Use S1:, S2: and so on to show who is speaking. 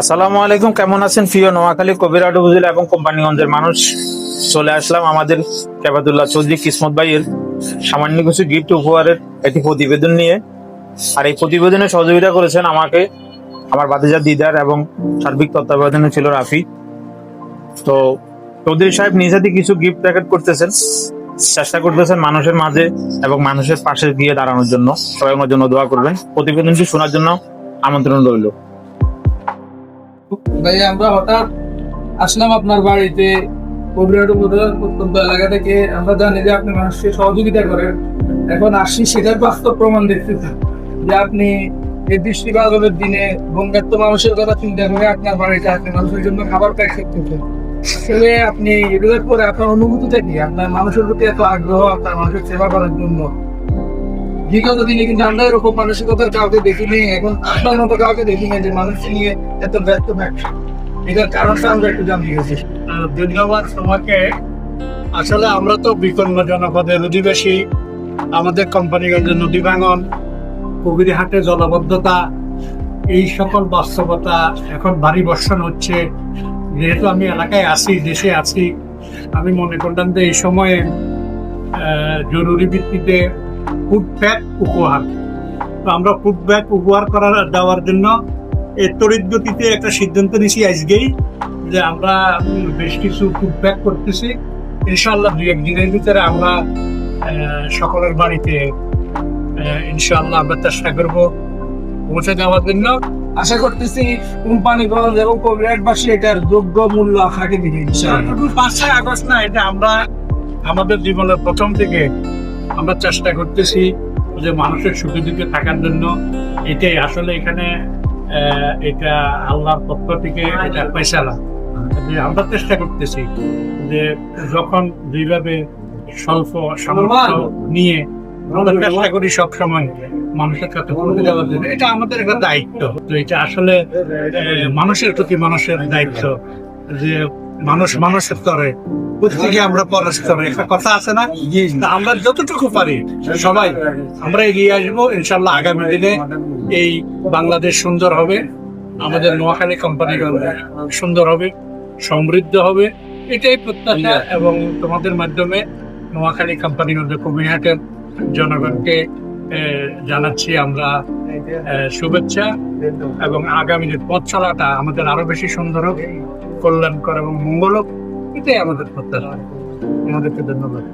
S1: আসসালামু আলাইকুম, কেমন আছেন? প্রিয় নোয়াখালী কবিরাট উপজেলা এবং কোম্পানিগঞ্জের মানুষ। চলে আসলাম আমাদের কেবাদুল্লাহ চৌধুরী কিসমত ভাইয়ের সামান্য কিছু গিফট উপহারের একটি প্রতিবেদন নিয়ে। আর এই প্রতিবেদনে সহযোগিতা করেছেন আমাকে আমার বাতিজা দিদার এবং সার্বিক তত্ত্বাবধানে ছিল রাফি। তো চৌধুরী সাহেব নিজেতে কিছু গিফট প্যাকেট করতেছেন, চেষ্টা করতেছেন মানুষের মাঝে এবং মানুষের পাশে গিয়ে দাঁড়ানোর জন্য, সবাই আমার জন্য দোয়া করবেন। প্রতিবেদনটি শোনার জন্য আমন্ত্রণ রইল।
S2: ভাই আমরা হঠাৎ আসলাম আপনার বাড়িতে। কবিরাট এলাকা থেকে। আমরা জানি যে আপনি মানুষকে সহযোগিতা করেন। এখন আসছি সেটার বাস্তব প্রমাণ যে আপনি এই বৃষ্টি বাদলের দিনে বঙ্গাত্ম মানুষের কথা চিন্তা করে আপনার বাড়িতে আপনি মানুষের জন্য খাবার প্যাক করতেছেন আসলে আপনি এগুলোর পরে আপনার অনুভূতিটা কি? আপনার মানুষের প্রতি এত আগ্রহ, আপনার মানুষের সেবা করার জন্য? বিগত দিনে কিন্তু আমরা এরকম মানসিকতার কাউকে দেখিনি, এখন আপনার মতো কাউকে দেখিনি যে মানুষ নিয়ে এত ব্যস্ত ব্যবসা। এটার কারণটা আমরা একটু জানতে গেছি
S3: ধন্যবাদ তোমাকে। আসলে আমরা তো বিকন্ন জনপদের অধিবাসী আমাদের কোম্পানিগঞ্জের নদী ভাঙন কবিরহাটে জলবদ্ধতা, এই সকল বাস্তবতা এখন ভারী বর্ষণ হচ্ছে। যেহেতু আমি এলাকায় আছি, দেশে আছি, আমি মনে করলাম যে এই সময়ে জরুরি ভিত্তিতে ফুড প্যাক উপহার। তো আমরা ফুড প্যাক উপহার করার দেওয়ার জন্য এই তড়িৎ গতিতে একটা সিদ্ধান্ত নিছি আজকেই যে আমরা বেশ কিছু ফুড প্যাক করতেছি। ইনশাল্লাহ দুই একদিনের ভিতরে আমরা সকলের বাড়িতে ইনশাল্লাহ আমরা চেষ্টা করব পৌঁছে দেওয়ার জন্য।
S2: আশা করতেছি কোম্পানিগঞ্জ এবং কবিরাটবাসী এটার যোগ্য মূল্য আপনাকে দিবে ইনশাআল্লাহ।
S3: শুধু পাঁচই আগস্ট না, এটা আমরা আমাদের জীবনের প্রথম থেকে আমরা চেষ্টা করতেছি যে মানুষের সুখে দুঃখে থাকার জন্য। এটাই আসলে এখানে এটা আল্লাহর পক্ষ থেকে এটা পয়সালা যে আমরা চেষ্টা করতেছি যে যখন যেভাবে স্বল্প সামর্থ্য নিয়ে আমরা চেষ্টা করি সব সময় মানুষের কাছে পৌঁছে দেওয়ার জন্য। এটা আমাদের একটা দায়িত্ব। তো এটা আসলে আহ, মানুষের প্রতি মানুষের দায়িত্ব। যে মানুষ মানুষের তরে, প্রত্যেকে আমরা পরের স্তরে একটা কথা আছে না? আমরা যতটুকু পারি, সবাই আমরা এগিয়ে আসব ইনশাল্লাহ আগামী দিনে এই বাংলাদেশ সুন্দর হবে, আমাদের নোয়াখালী কোম্পানি সুন্দর হবে, সমৃদ্ধ হবে, এটাই প্রত্যাশা এবং তোমাদের মাধ্যমে নোয়াখালী কোম্পানি কবিরহাটের জনগণকে জানাচ্ছি আমরা। শুভেচ্ছা এবং আগামী যে পথ চলাটা আমাদের আরও বেশি সুন্দর হোক, কল্যাণকর এবং মঙ্গল হোক, এটাই আমাদের প্রত্যাশা। আমাদেরকে ধন্যবাদ।